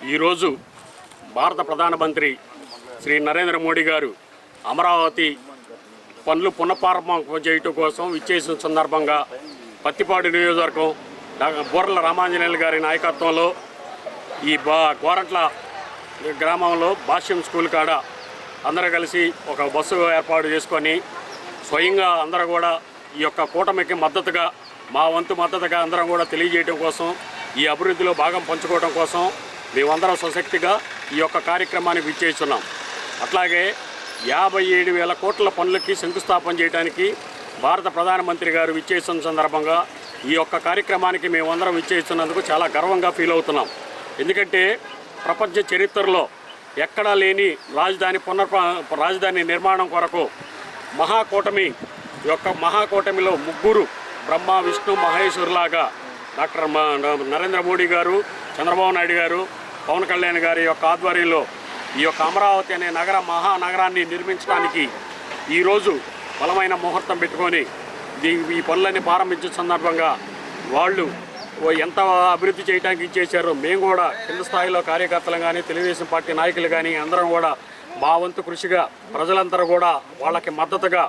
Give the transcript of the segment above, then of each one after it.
ఈరోజు భారత ప్రధానమంత్రి శ్రీ నరేంద్ర మోడీ గారు అమరావతి పనులు పునఃప్రారంభం చేయటం కోసం విచ్చేసిన సందర్భంగా పత్తిపాడు నియోజకవర్గం డా- రామాంజనేయులు గారి నాయకత్వంలో ఈ బా గోరంట్ల గ్రామంలో భాష్యం స్కూల్ కాడ అందరూ కలిసి ఒక బస్సు ఏర్పాటు చేసుకొని స్వయంగా అందరూ కూడా ఈ యొక్క కూటమికి మద్దతుగా మా వంతు మద్దతుగా అందరం కూడా తెలియజేయడం కోసం ఈ అభివృద్ధిలో భాగం పంచుకోవడం కోసం మేమందరం సశక్తిగా ఈ యొక్క కార్యక్రమాన్ని విచ్చేస్తున్నాం. అట్లాగే యాభై ఏడు వేల కోట్ల పనులకి శంకుస్థాపన చేయడానికి భారత ప్రధానమంత్రి గారు విచ్చేస్తున్న సందర్భంగా ఈ యొక్క కార్యక్రమానికి మేమందరం విచ్చేస్తున్నందుకు చాలా గర్వంగా ఫీల్ అవుతున్నాం. ఎందుకంటే ప్రపంచ చరిత్రలో ఎక్కడా లేని రాజధాని పునర్ రాజధాని నిర్మాణం కొరకు మహాకూటమి యొక్క మహాకూటమిలో ముగ్గురు బ్రహ్మ విష్ణు మహేశ్వరులాగా డాక్టర్ నరేంద్ర మోడీ గారు చంద్రబాబు నాయుడు గారు పవన్ కళ్యాణ్ గారి యొక్క ఆధ్వర్యంలో ఈ యొక్క అమరావతి అనే నగర మహానగరాన్ని నిర్మించడానికి ఈరోజు బలమైన ముహూర్తం పెట్టుకొని ఈ పనులన్నీ ప్రారంభించిన సందర్భంగా వాళ్ళు ఓ ఎంత అభివృద్ధి చేయడానికి ఇచ్చేశారో మేము కూడా కింద స్థాయిలో కార్యకర్తలు కానీ తెలుగుదేశం పార్టీ నాయకులు కానీ అందరం కూడా మా వంతు కృషిగా ప్రజలందరూ కూడా వాళ్ళకి మద్దతుగా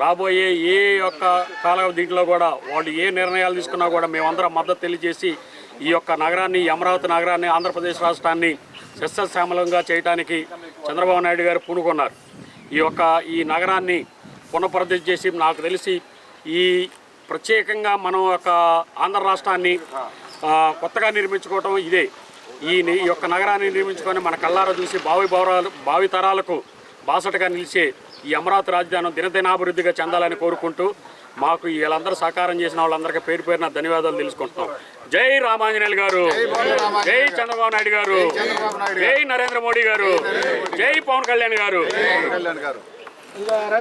రాబోయే ఏ యొక్క కాల దీంట్లో కూడా వాళ్ళు ఏ నిర్ణయాలు తీసుకున్నా కూడా మేమందరం మద్దతు తెలియజేసి ఈ యొక్క నగరాన్ని ఈ అమరావతి నగరాన్ని ఆంధ్రప్రదేశ్ రాష్ట్రాన్ని సస్యశ్యామలంగా చేయడానికి చంద్రబాబు నాయుడు గారు పూనుకున్నారు. ఈ యొక్క ఈ నగరాన్ని పునఃప్రతిష్ఠ చేసి నాకు తెలిసి ఈ ప్రత్యేకంగా మనం ఒక ఆంధ్ర రాష్ట్రాన్ని కొత్తగా నిర్మించుకోవటం ఇదే. ఈ యొక్క నగరాన్ని నిర్మించుకొని మన కళ్ళారా చూసి భావి భావరాలు భావితరాలకు బాసటగా నిలిచే ఈ అమరావతి రాజధాని దినదినాభివృద్ధిగా చెందాలని కోరుకుంటూ మాకు వీళ్ళందరూ సహకారం చేసిన వాళ్ళందరికీ పేరు పేరున ధన్యవాదాలు తెలుసుకుంటున్నాం. జై రామాంజనేయులు గారు. జై చంద్రబాబు నాయుడు గారు. జై నరేంద్ర మోడీ గారు. జై పవన్ కళ్యాణ్ గారు. కళ్యాణ్ గారు.